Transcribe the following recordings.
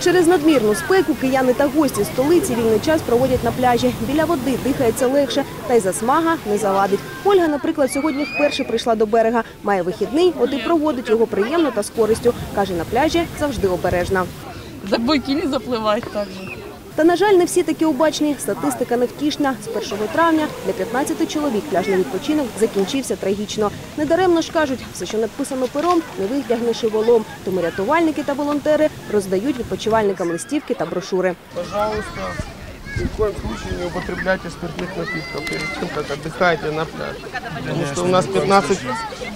Через надмірну спеку кияни та гості столиці вільний час проводять на пляжі. Біля води дихається легше, та й засмага не завадить. Ольга, наприклад, сьогодні вперше прийшла до берега. Має вихідний, от і проводить його приємно та з користю. Каже, на пляжі завжди обережна. За бойки не так. также. Та, на жаль, не всі такі обачні. Статистика невтішна. З 1 травня для 15 чоловік пляжний відпочинок закінчився трагічно. Недаремно ж кажуть, все, що написано пером, не витягнеш і волом. Тому рятувальники та волонтери роздають відпочивальникам листівки та брошури. Пожалуйста, ни в коем случае не употребляйте спиртных напитков перед тем, как отдыхаете на пляже. Потому что у нас 15,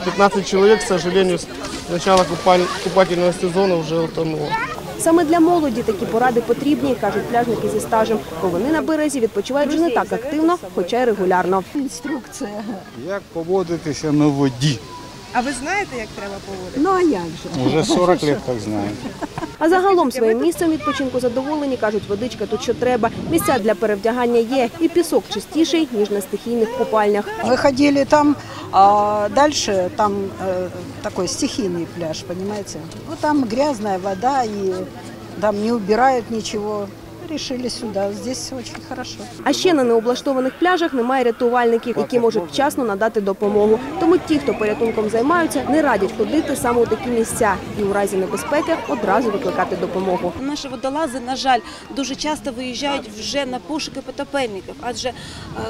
15 человек, к сожалению, с начала купаль- купательного сезона уже утонуло. Саме для молоді такі поради потрібні, кажуть пляжники зі стажем, бо вони на березі відпочивають вже не так активно, хоча й регулярно. Інструкція. Як поводитися на воді? А ви знаєте, як треба поводити? Ну а як же? Уже 40 років так знаю. А загалом своїм місцем відпочинку задоволені, кажуть, водичка тут що треба. Місця для перевдягання є, і пісок чистіший, ніж на стихійних купальнях. Мы ходили там, а дальше там э, такой стихийный пляж, понимаете? Ну там грязная вода и там не убирают ничего. Решили сюда, здесь очень хорошо. А ще на необлаштованих пляжах немає рятувальників, які можуть вчасно надати допомогу. Тому ті, хто порятунком займаються, не радять ходити саме у такі місця і у разі небезпеки одразу викликати допомогу. Наші водолази, на жаль, дуже часто виїжджають вже на пошуки потопельників. Адже е,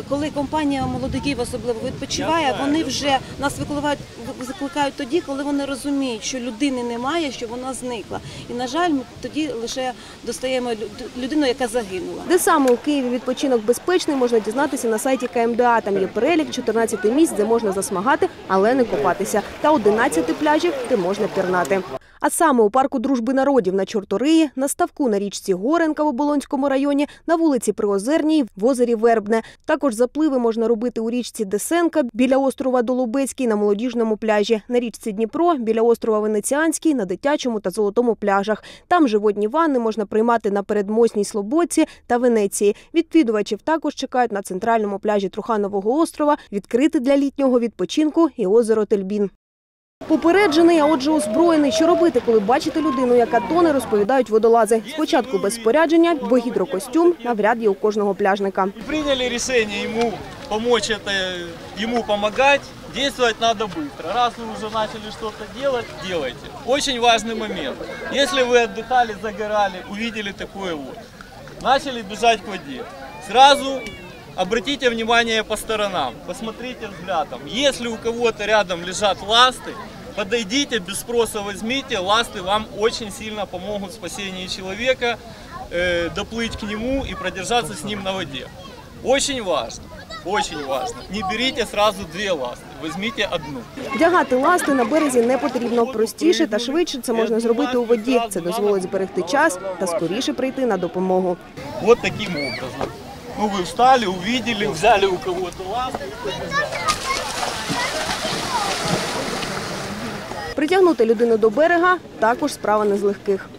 коли компанія молодиків особливо відпочиває, вони вже нас викликають, закликають тоді, коли вони розуміють, що людини немає, що вона зникла. І на жаль, ми тоді лише достаємо люд- людину, яка загинула. Де саме у Києві відпочинок безпечний, можна дізнатися на сайті КМДА. Там є перелік 14 місць, де можна засмагати, але не купатися, та 11 пляжів, де можна пірнати. А саме у парку дружби народів на Чорториї, на ставку на річці Горенка в Оболонському районі, на вулиці Приозерній, в озері Вербне. Також запливи можна робити у річці Десенка біля острова Долубецький на молодіжному пляжі, на річці Дніпро біля острова Венеціанський на дитячому та золотому пляжах. Там же водні ванни можна приймати на передмосній Слободці та Венеції. Відвідувачів також чекають на центральному пляжі Труханового острова, відкрити для літнього відпочинку і озеро Тельбін. Попереджений, а отже озброєний. Що робити, коли бачите людину, яка тоне, розповідають водолази. Спочатку без спорядження, бо гідрокостюм навряд є у кожного пляжника. приняли решение ему помочь это, ему помогать, действовать надо быстро. Раз вы уже начали что-то делать, делайте. Очень важный момент. Если вы отдыхали, загорали, увидели такое вот, начали бежать к воде, сразу обратите внимание по сторонам, посмотрите взглядом. Если у кого-то рядом лежат ласты, подойдите, без спроса возьмите, ласты вам очень сильно помогут в спасении человека, э, доплыть к нему и продержаться с ним на воде. Очень важно, очень важно. Не берите сразу две ласты, возьмите одну. Вдягати ласти на березі не потрібно. Простіше та швидше це можна зробити у воді. Це дозволить зберегти час та скоріше прийти на допомогу. Вот таким образом. Ну вы встали, увидели, взяли у кого-то ласты и побежали. Притягнути людину до берега також справа не з легких.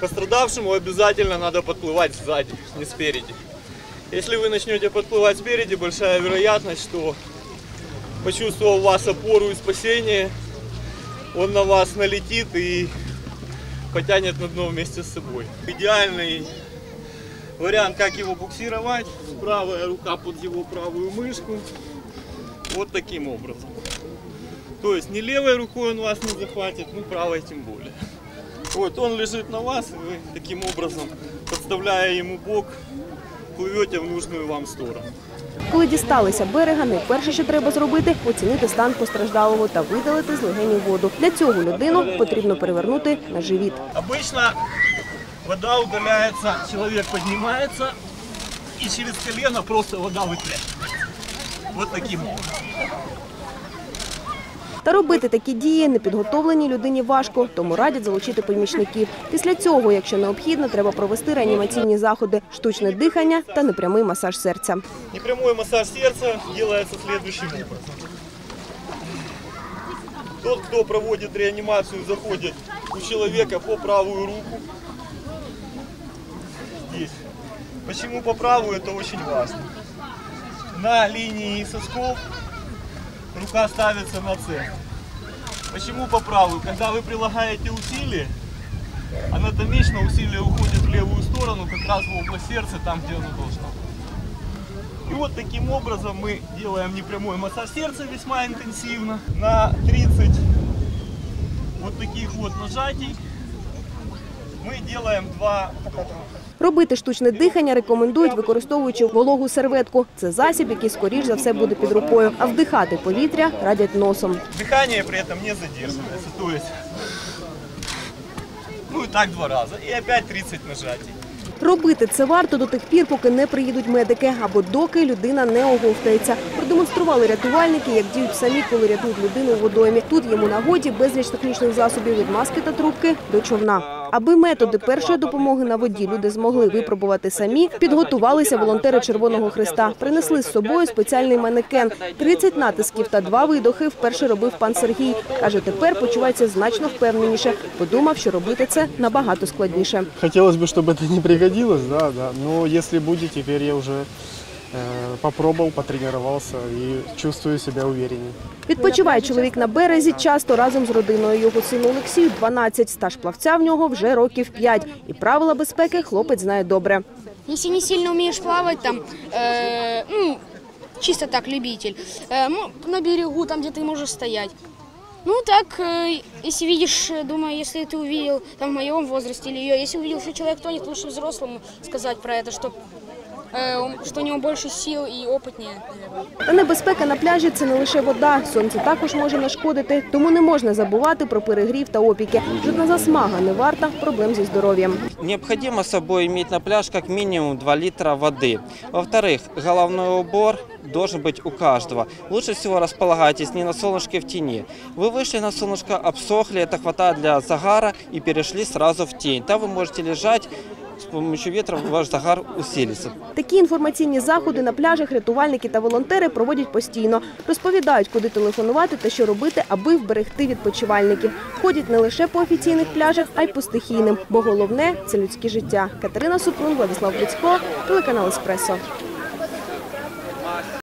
Пострадавшему обязательно надо подплывать сзади, не спереди. Если вы начнете подплывать спереди, большая вероятность, что почувствовал в вас опору и спасение, он на вас налетит и потянет на дно вместе с собой. Идеальный вариант, как его буксировать. Правая рука под его правую мышку. Вот таким образом. То есть не левой рукой он вас не захватит, ну правой тем более. Вот он лежит на вас, и вы таким образом, подставляя ему бок, плывете в нужную вам сторону. Коли дісталися берега, найперше, що треба зробити, оцінити стан постраждалого та видалити з легенів воду. Для цього людину потрібно перевернути на живіт. Обычно вода удаляется, человек поднимается, и через колено просто вода вытряхивается. Вот таким образом. Та робити такі дії непідготовленій людині важко, тому радять залучити помічників. Після цього, якщо необхідно, треба провести реанімаційні заходи, штучне дихання та непрямий масаж серця. Непрямой массаж сердца делается следующим образом. Тот, кто проводит реанимацию, заходит у человека по правую руку. Почему по правую, это очень важно. На линии сосков рука ставится на центр. Почему по правую? Когда вы прилагаете усилие, анатомично усилие уходит в левую сторону, как раз в область сердца, там, где оно должно. И вот таким образом мы делаем непрямой массаж сердца весьма интенсивно на 30 вот таких вот нажатий. Мы делаем два Робити штучне дихання рекомендують, використовуючи вологу серветку. Це засіб, який скоріш за все буде під рукою. А вдихати повітря радять носом. Дыхание при этом не задерживается, то есть, ну и так два раза, и опять 30 нажатий. Робити це варто до тих пір, поки не приїдуть медики, або доки людина не оговтається. Продемонстрували рятувальники, як діють самі, коли рятують людину у водоймі. Тут йому нагоді безліч технічних засобів від маски та трубки до човна. Аби методи першої допомоги на воді люди змогли випробувати самі, підготувалися волонтери Червоного Христа. Принесли з собою спеціальний манекен. 30 натисків та два видохи вперше робив пан Сергій. Каже, тепер почувається значно впевненіше. Подумав, що робити це набагато складніше. Хотелось бы, чтобы это не пригодилось, да, да. Но если будет, теперь я уже э, попробовал, потренировался и чувствую себя увереннее. Відпочиває чоловік на березі часто разом з родиною. Його сину Олексію 12. Стаж плавця в нього вже років 5. І правила безпеки хлопець знає добре. Если не сильно умеешь плавать, там, э, ну, чисто так, любитель, э, ну, на берегу, там, где ты можешь стоять. Ну, так, э, если видишь, э, думаю, если ты увидел, там, в моем возрасте или ее, если увидел, что человек тонет, лучше взрослому сказать про это, что, э, он- что у него больше сил и опытнее, наверное. Та небезпека на пляжі це не лише вода. Сонце також може нашкодити, тому не можна забувати про перегрів та опіки. Жодна засмага не варта проблем зі здоров'ям. Необходимо с собой иметь на пляж как минимум 2 литра воды. Во-вторых, головной убор должен быть у каждого. Лучше всего располагайтесь не на солнышке в тени. Вы вышли на солнышко, обсохли, это хватает для загара и перешли сразу в тень. Там вы можете лежать, с помощью ветра ваш загар усилится. Такі інформаційні заходи на пляжах рятувальники та волонтери проводять постійно. Розповідають, куди телефонувати та що робити, аби вберегти відпочивальників. Ходять не лише по офіційних пляжах, а й по стихійним. Бо головне це людське життя. Катерина Супрун, Владислав Буцько, телеканал Еспресо.